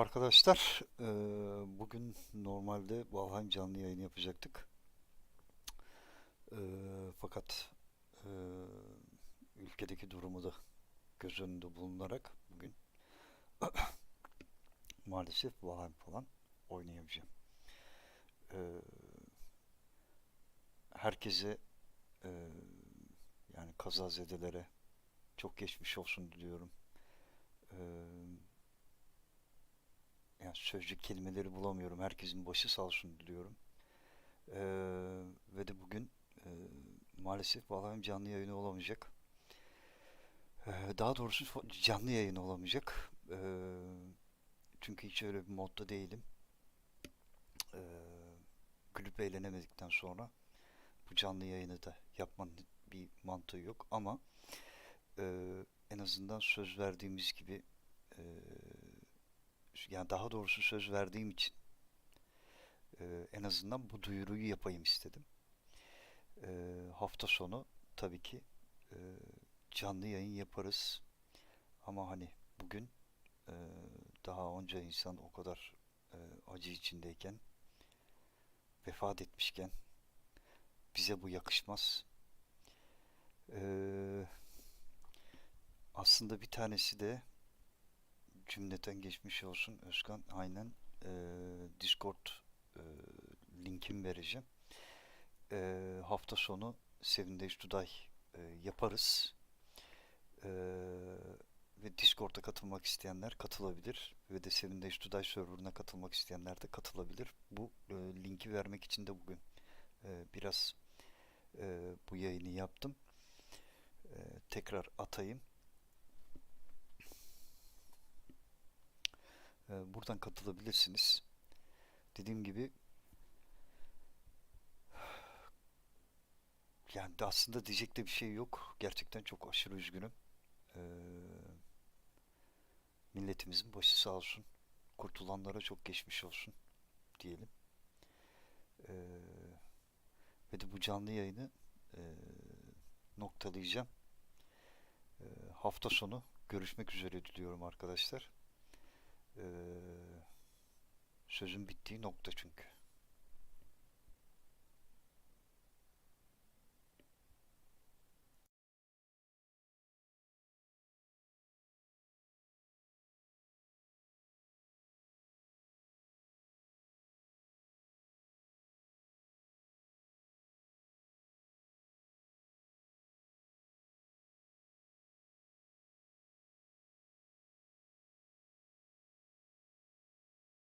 Arkadaşlar. Ee, bugün normalde Valheim canlı yayını yapacaktık. Ee, fakat e, ülkedeki durumu da göz önünde bulunarak bugün maalesef Valheim falan oynayamayacağım. Ee, herkese e, yani kazazedelere çok geçmiş olsun diliyorum. Ee, yani sözcük kelimeleri bulamıyorum. Herkesin başı sağ olsun diliyorum. Ee, ve de bugün e, maalesef Valheim canlı yayını olamayacak. Ee, daha doğrusu canlı yayını olamayacak. Ee, çünkü hiç öyle bir modda değilim. Ee, gülüp eğlenemedikten sonra bu canlı yayını da yapmanın bir mantığı yok. Ama e, en azından söz verdiğimiz gibi e, yani daha doğrusu söz verdiğim için e, en azından bu duyuruyu yapayım istedim. E, hafta sonu tabii ki e, canlı yayın yaparız. Ama hani bugün e, daha onca insan o kadar e, acı içindeyken, vefat etmişken bize bu yakışmaz. E, aslında bir tanesi de cümleten geçmiş olsun Özkan. Aynen e, Discord e, linkimi vereceğim. E, hafta sonu Seven Days e, yaparız. E, ve Discord'a katılmak isteyenler katılabilir. Ve de Seven Days to Die serverına katılmak isteyenler de katılabilir. Bu e, linki vermek için de bugün e, biraz e, bu yayını yaptım. E, tekrar atayım. Buradan katılabilirsiniz. Dediğim gibi yani aslında diyecek de bir şey yok. Gerçekten çok aşırı üzgünüm. E, milletimizin başı sağ olsun. Kurtulanlara çok geçmiş olsun diyelim. E, ve de bu canlı yayını e, noktalayacağım. E, hafta sonu görüşmek üzere diliyorum arkadaşlar. Ee, sözün bittiği nokta çünkü.